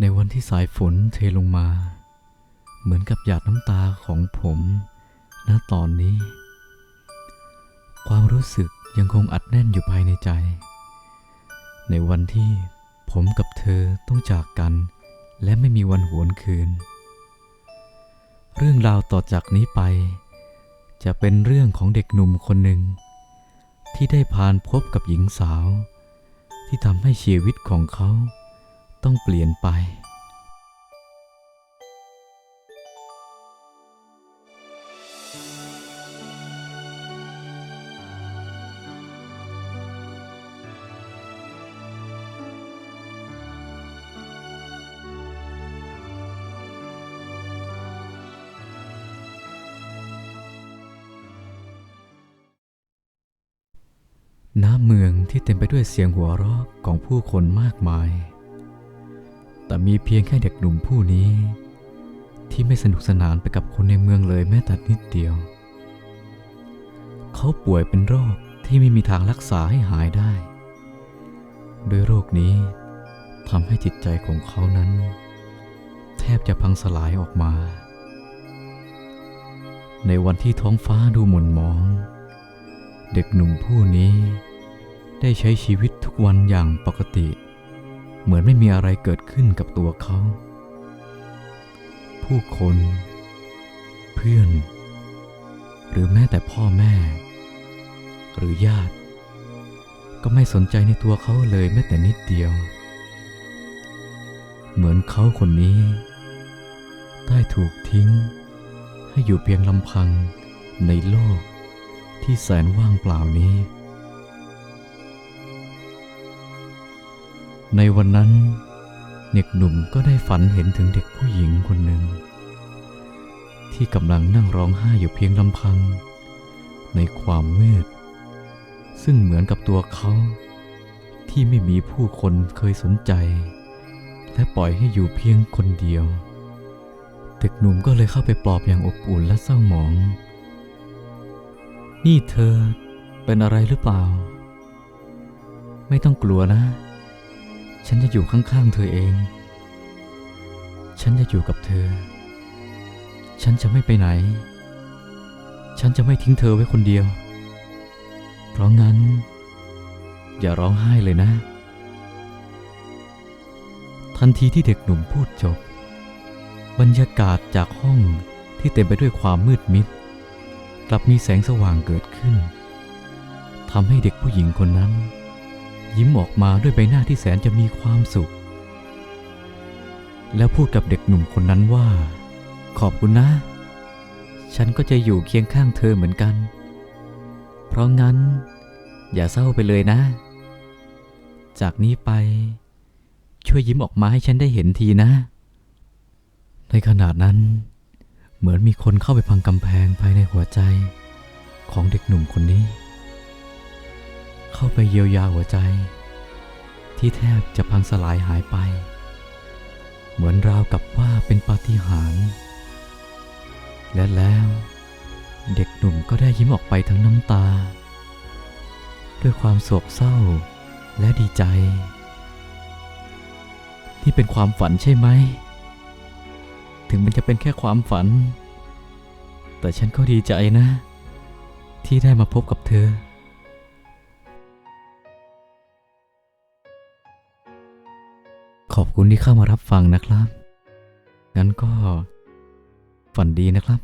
ในวันที่สายฝนเทลงมา เหมือนกับหยาดน้ำตาของผมณตอนนี้ ความรู้สึกยังคงอัดแน่นอยู่ภายในใจ ในวันที่ผมกับเธอต้องจากกัน และไม่มีวันหวนคืน เรื่องราวต่อจากนี้ไป จะเป็นเรื่องของเด็กหนุ่มคนหนึ่ง ที่ได้ผ่านพบกับหญิงสาว ที่ทำให้ชีวิตของเขา ต้องเปลี่ยนไป น้ำเมืองที่เต็มไปด้วยเสียงหัวเราะของผู้คนมากมาย แต่มีเพียงแค่เด็กหนุ่มผู้นี้ ที่ไม่สนุกสนานไปกับคนในเมืองเลยแม้แต่นิดเดียว เขาป่วยเป็นโรคที่ไม่มีทางรักษาให้หายได้โดยโรคนี้ทำให้จิตใจของเขานั้น แทบจะพังสลายออกมา ในวันที่ท้องฟ้าดูหม่นหมอง เด็กหนุ่มผู้นี้ได้ใช้ชีวิตทุกวันอย่างปกติ เหมือนไม่มีอะไรเกิดขึ้นกับตัวเขา ผู้คน เพื่อน หรือแม้แต่พ่อแม่ หรือญาติ ก็ไม่สนใจในตัวเขาเลยแม้แต่นิดเดียว เหมือนเขาคนนี้ ได้ถูกทิ้ง ให้อยู่เพียงลำพังในโลกที่แสนว่างเปล่านี้ ในวันนั้น เด็กหนุ่มก็ได้ฝันเห็นถึงเด็กผู้หญิงคนหนึ่ง ที่กำลังนั่งร้องไห้อยู่เพียงลำพัง ในความมืด ซึ่งเหมือนกับตัวเขาที่ไม่มีผู้คนเคยสนใจ และปล่อยให้อยู่เพียงคนเดียว เด็กหนุ่มก็เลยเข้าไปปลอบอย่างอบอุ่นและเศร้าหมอง นี่เธอเป็นอะไรหรือเปล่า ไม่ต้องกลัวนะ ฉันจะอยู่ข้างๆเธอเอง ฉันจะอยู่กับเธอ ฉันจะไม่ไปไหน ฉันจะไม่ทิ้งเธอไว้คนเดียว เพราะงั้น อย่าร้องไห้เลยนะ ทันทีที่เด็กหนุ่มพูดจบ บรรยากาศจากห้องที่เต็มไปด้วยความมืดมิด กลับมีแสงสว่างเกิดขึ้นทำให้เด็กผู้หญิงคนนั้น ยิ้มออกมาด้วยใบหน้าที่แสนจะมีความสุข แล้วพูดกับเด็กหนุ่มคนนั้นว่า ขอบคุณนะ ฉันก็จะอยู่เคียงข้างเธอเหมือนกัน เพราะงั้น อย่าเศร้าไปเลยนะ จากนี้ไป ช่วยยิ้มออกมาให้ฉันได้เห็นทีนะ ในขณะนั้น เหมือนมีคนเข้าไปพังกำแพงภายในหัวใจ ของเด็กหนุ่มคนนี้ เข้าไปเยียวยาหัวใจ ที่แทบจะพังสลายหายไป เหมือนราวกับว่าเป็นปาฏิหาริย์และแล้วเด็กหนุ่มก็ได้ยิ้มออกไปทั้งน้ำตา ด้วยความโศกเศร้าและดีใจ ที่เป็นความฝันใช่ไหม ถึงมันจะเป็นแค่ความฝัน แต่ฉันก็ดีใจนะ ที่ได้มาพบกับเธอ ขอบคุณที่เข้ามารับฟังนะครับ งั้นก็ฝันดีนะครับ